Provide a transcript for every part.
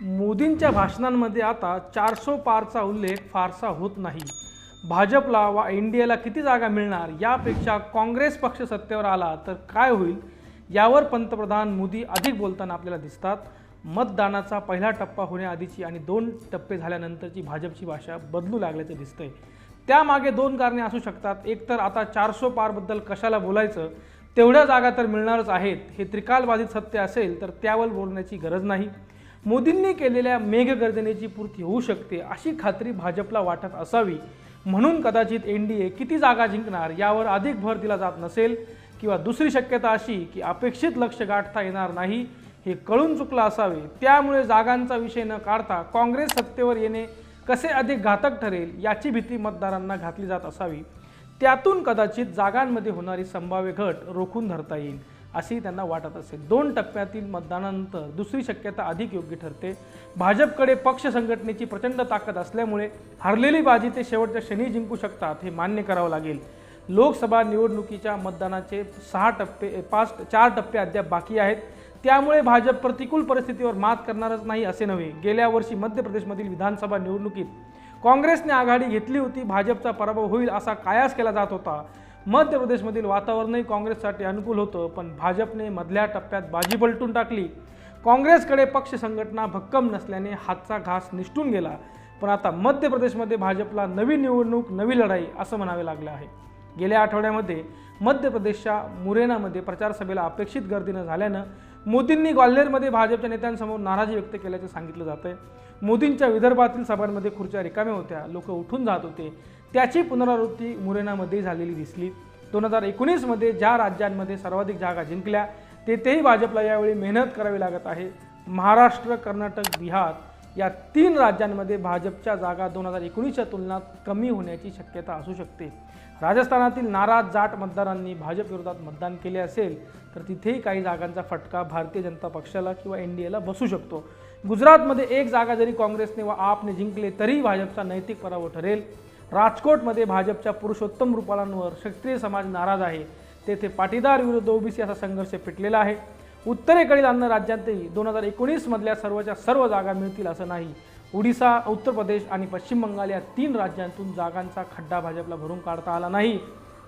मोदींच्या भाषणांमध्ये आता चारसो पारचा उल्लेख फारसा होत नाही. भाजपला वा एन डी एला किती जागा मिळणार यापेक्षा काँग्रेस पक्ष सत्तेवर आला तर काय होईल? यावर पंतप्रधान मोदी अधिक बोलताना आपल्याला दिसतात. मतदानाचा पहिला टप्पा होण्याआधीची आणि दोन टप्पे झाल्यानंतरची भाजपची भाषा बदलू लागल्याचं दिसतंय. त्यामागे दोन कारणे असू शकतात. एक तर आता चारसो पारबद्दल कशाला बोलायचं? तेवढ्या जागा तर मिळणारच आहेत. हे त्रिकालबाधित सत्य असेल तर त्यावर बोलण्याची गरज नाही. मोदींनी केलेल्या मेघगर्जनेची पूर्ती होऊ शकते अशी खात्री भाजपला वाटत असावी. म्हणून कदाचित एन डी ए किती जागा जिंकणार यावर अधिक भर दिला जात नसेल किंवा दुसरी शक्यता अशी की अपेक्षित लक्ष गाठता येणार नाही हे कळून चुकलं असावे. त्यामुळे जागांचा विषय न काढता काँग्रेस सत्तेवर येणे कसे अधिक घातक ठरेल याची भीती मतदारांना घातली जात असावी. त्यातून कदाचित जागांमध्ये होणारी संभाव्य घट रोखून धरता येईल. असेही त्यांना वाटत असेल दोन टप्प्यातील मतदानानंतर दुसरी शक्यता अधिक योग्य ठरते. भाजपकडे पक्ष संघटनेची प्रचंड ताकद असल्यामुळे हरलेली बाजी ते शेवटच्या क्षणी जिंकू शकतात हे मान्य करावं लागेल. लोकसभा निवडणुकीच्या मतदानाचे सहा टप्पे पाच चार टप्पे अद्याप बाकी आहेत. त्यामुळे भाजप प्रतिकूल परिस्थितीवर मात करणारच नाही असे नव्हे. गेल्या वर्षी मध्य प्रदेशमधील विधानसभा निवडणुकीत काँग्रेसने आघाडी घेतली होती. भाजपचा पराभव होईल असा कायास केला जात होता. मध्य प्रदेशमधील वातावरणही काँग्रेससाठी अनुकूल होतं पण भाजपने मधल्या टप्प्यात बाजी पलटून टाकली. काँग्रेसकडे पक्ष संघटना भक्कम नसल्याने हातचा घास निष्ठून गेला. पण आता मध्य प्रदेशमध्ये भाजपला नवी निवडणूक नवी लढाई असं म्हणावे लागलं आहे. गेल्या आठवड्यामध्ये मध्य प्रदेशच्या मुरेनामध्ये प्रचारसभेला अपेक्षित गर्दी न झाल्यानं मोदींनी ग्वाल्हेरमध्ये भाजपच्या नेत्यांसमोर नाराजी व्यक्त केल्याचं सांगितलं जात आहे मोदींच्या विदर्भातील सभांमध्ये खुर्च्या रिकाम्या होत्या. लोक उठून जात होते. त्याची पुनरावृत्ती मुरेनामध्ये झालेली दिसली. दोन हजार एकोणीसमध्ये ज्या राज्यांमध्ये सर्वाधिक जागा जिंकल्या तेथेही भाजपला यावेळी मेहनत करावी लागत आहे. महाराष्ट्र कर्नाटक बिहार या तीन राज्यांमध्ये भाजपच्या जागा दोन हजार एकोणीसच्या तुलनात कमी होण्याची शक्यता असू शकते. राजस्थानातील नाराज जाट मतदारांनी भाजपविरोधात मतदान केले असेल तर तिथेही काही जागांचा फटका भारतीय जनता पक्षाला किंवा एन डी एला बसू शकतो. गुजरातमध्ये एक जागा जरी काँग्रेसने व आपने जिंकले तरी भाजपचा नैतिक पराभव ठरेल. राजकोटमध्ये भाजपच्या पुरुषोत्तम रुपालांवर क्षत्रिय समाज नाराज आहे. तेथे पाटीदार विरुद्ध ओबीसी असा संघर्ष पेटलेला आहे. उत्तरेकडील अन्य राज्यांतही दोन हजार एकोणीसमधल्या सर्वच्या सर्व जागा मिळतील असं नाही. ओडिसा उत्तर प्रदेश आणि पश्चिम बंगाल या तीन राज्यांतून जागांचा खड्डा भाजपला भरून काढता आला नाही.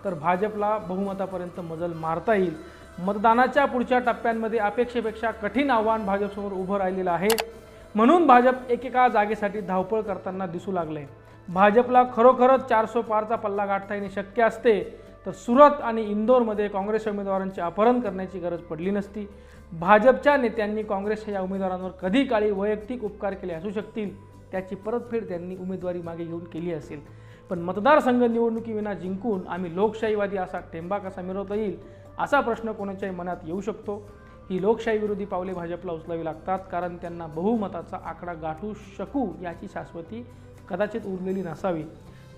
तर भाजपला बहुमतापर्यंत मजल मारता येईल. मतदानाच्या पुढच्या टप्प्यांमध्ये अपेक्षेपेक्षा कठीण आव्हान भाजपसमोर उभं राहिलेलं आहे. म्हणून भाजप एकेका जागेसाठी धावपळ करताना दिसू लागले भाजपला खरोखरच चारशे पारचा पल्ला गाठता येणे शक्य असते तर सुरत आणि इंदोरमध्ये काँग्रेस उमेदवारांचे अपहरण करण्याची गरज पडली नसती. भाजपच्या नेत्यांनी काँग्रेसच्या या उमेदवारांवर कधी काळी वैयक्तिक उपकार केले असू शकतील त्याची परतफेड त्यांनी उमेदवारी मागे घेऊन केली असेल. पण मतदारसंघ निवडणुकीविना जिंकून आम्ही लोकशाहीवादी असा टेंबा कसा मिळवता येईल असा प्रश्न कोणाच्याही मनात येऊ शकतो. ही लोकशाही विरोधी पावले भाजपला उचलावी लागतात कारण त्यांना बहुमताचा आकडा गाठू शकू याची शाश्वती कदाचित उरलेली नसावी.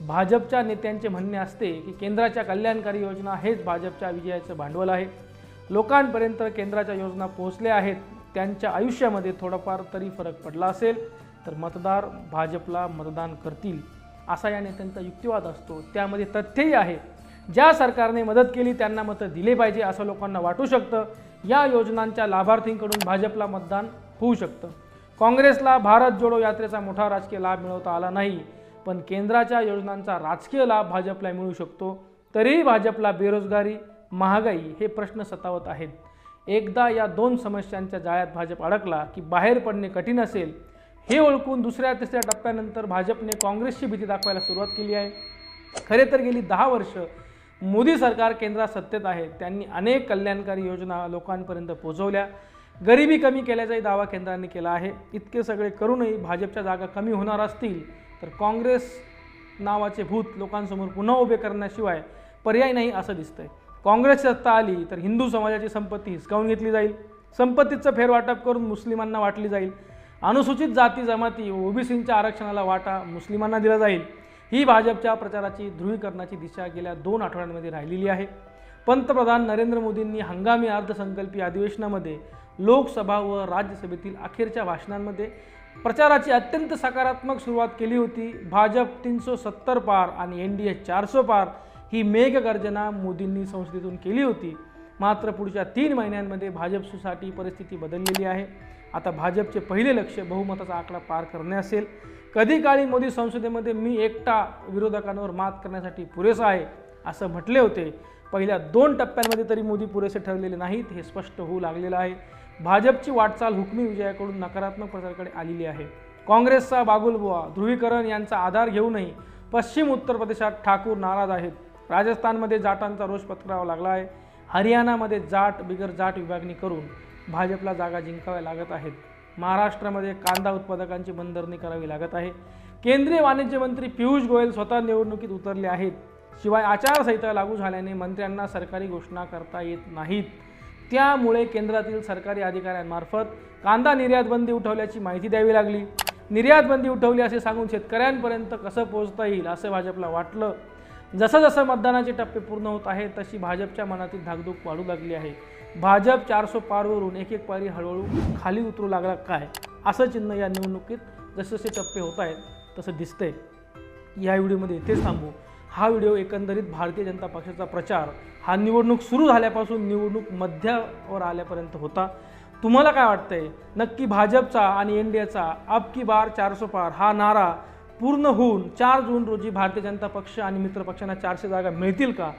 भाजपच्या नेत्यांचे म्हणणे असते की केंद्राच्या कल्याणकारी योजना हेच भाजपच्या विजयाचं भांडवल आहे. लोकांपर्यंत केंद्राच्या योजना पोहोचल्या आहेत. त्यांच्या आयुष्यामध्ये थोडाफार तरी फरक पडला असेल तर मतदार भाजपला मतदान करतील असा या नेत्यांचा युक्तिवाद असतो. त्यामध्ये तथ्यही आहे. ज्या सरकारने मदत केली त्यांना मतं दिले पाहिजे असं लोकांना वाटू शकतं. या योजनांच्या लाभार्थींकडून भाजपला मतदान होऊ शकतं. काँग्रेसला भारत जोडो यात्रेचा मोठा राजकीय लाभ मिळवता आला नाही पण केंद्राच्या योजनांचा राजकीय लाभ भाजपला मिळू शकतो. तरीही भाजपला बेरोजगारी महागाई हे प्रश्न सतावत आहेत. एकदा या दोन समस्यांच्या जाळ्यात भाजप अडकला की बाहेर पडणे कठीण असेल हे ओळखून दुसऱ्या तिसऱ्या टप्प्यानंतर भाजपने काँग्रेसची भीती दाखवायला सुरुवात केली आहे. खरे तर गेली दहा वर्ष मोदी सरकार केंद्रात सत्तेत आहे त्यांनी अनेक कल्याणकारी योजना लोकांपर्यंत पोहोचवल्या. गरिबी कमी केल्याचाही दावा केंद्राने केला आहे. इतके सगळे करूनही भाजपच्या जागा कमी होणार असतील तर काँग्रेस नावाचे भूत लोकांसमोर पुन्हा उभे करण्याशिवाय पर्याय नाही असं दिसतंय. काँग्रेस सत्ता आली तर हिंदू समाजाची संपत्ती हिसकावून घेतली जाईल. संपत्तीचं फेरवाटप करून मुस्लिमांना वाटली जाईल. अनुसूचित जाती जमाती ओबीसींच्या आरक्षणाला वाटा मुस्लिमांना दिला जाईल. ही भाजपच्या प्रचाराची ध्रुवीकरणाची दिशा गेल्या दोन आठवड्यांमध्ये राहिलेली आहे. पंतप्रधान नरेंद्र मोदींनी हंगामी अर्थसंकल्पीय अधिवेशनामध्ये लोकसभा व राज्यसभेतील अखेरच्या भाषणांमध्ये प्रचाराची अत्यंत सकारात्मक सुरुवात केली होती. भाजप तीनशे सत्तर पार आणि एन डी ए चारशे पार ही मेघगर्जना मोदींनी संसदेतून केली होती. मात्र पुढच्या तीन महिन्यांमध्ये भाजपसाठी परिस्थिती बदललेली आहे. आता भाजपचे पहिले लक्ष बहुमताचा आकडा पार करणे असेल. कधी काळी मोदी संसदेमध्ये मी एकटा विरोधकांवर मात करण्यासाठी पुरेसा आहे असं म्हटले होते. पहिल्या दोन टप्प्यांमध्ये तरी मोदी पुरेसे ठरलेले नाहीत हे स्पष्ट होऊ लागलेलं आहे. भाजपची वाटचाल हुकमी विजयाकडून नकारात्मक प्रचाराकडे आलेली आहे. काँग्रेसचा बागुलबुवा ध्रुवीकरण यांचा आधार घेऊनही पश्चिम उत्तर प्रदेशात ठाकूर नाराज आहेत. राजस्थानमध्ये जाटांचा रोष पत्करावा लागला आहे. हरियाणामध्ये जाट बिगर जाट विभागणी करून भाजपला जागा जिंकाव्या लागत आहेत. महाराष्ट्रामध्ये कांदा उत्पादकांची बंदरणी करावी लागत आहे. केंद्रीय वाणिज्य मंत्री पियुष गोयल स्वतः निवडणुकीत उतरले आहेत. शिवाय आचारसंहिता लागू झाल्याने मंत्र्यांना सरकारी घोषणा करता येत नाहीत. त्यामुळे केंद्रातील सरकारी अधिकाऱ्यांमार्फत कांदा निर्यात बंदी उठवल्याची माहिती द्यावी लागली. निर्यात बंदी उठवली असे सांगून शेतकऱ्यांपर्यंत कसं पोहोचता येईल असं भाजपला वाटलं. जसं जसं मतदानाचे टप्पे पूर्ण होत आहेत तशी भाजपच्या मनातील धाकधूक वाढू लागली आहे. भाजप चारसो पारवरून एक एक पारी हळूहळू खाली उतरू लागला काय? असं चिन्ह या निवडणुकीत जसे जसे टप्पे होत आहेत तसं दिसतंय. या व्हिडिओमध्ये इथेच थांबू. हा व्हिडिओ एकंदरीत भारतीय जनता पक्षाचा प्रचार हा निवडणूक सुरू झाल्यापासून निवडणूक मध्यावर आल्यापर्यंत होता. तुम्हाला काय वाटतंय? नक्की भाजपचा आणि एन डी एचा अब की बार चारसो पार हा नारा पूर्ण होऊन चार जून रोजी भारतीय जनता पक्ष आणि मित्रपक्षांना चारशे जागा मिळतील का?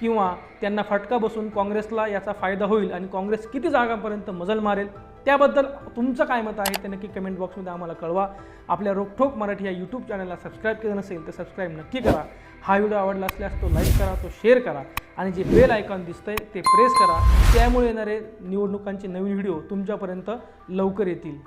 किंवा त्यांना फटका बसून काँग्रेसला याचा फायदा होईल आणि काँग्रेस किती जागांपर्यंत मजल मारेल? त्याबद्दल तुमचं काय मत आहे ते नक्की कमेंट बॉक्समध्ये आम्हाला कळवा. आपल्या रोकठोक मराठी या यूट्यूब चॅनलला सबस्क्राईब केलं नसेल तर सबस्क्राईब नक्की करा. हा व्हिडिओ आवडला असल्यास तो लाईक करा तो शेअर करा आणि जे बेल आयकॉन दिसतंय ते प्रेस करा. त्यामुळे येणारे निवडणुकांचे नवीन व्हिडिओ तुमच्यापर्यंत लवकर येतील.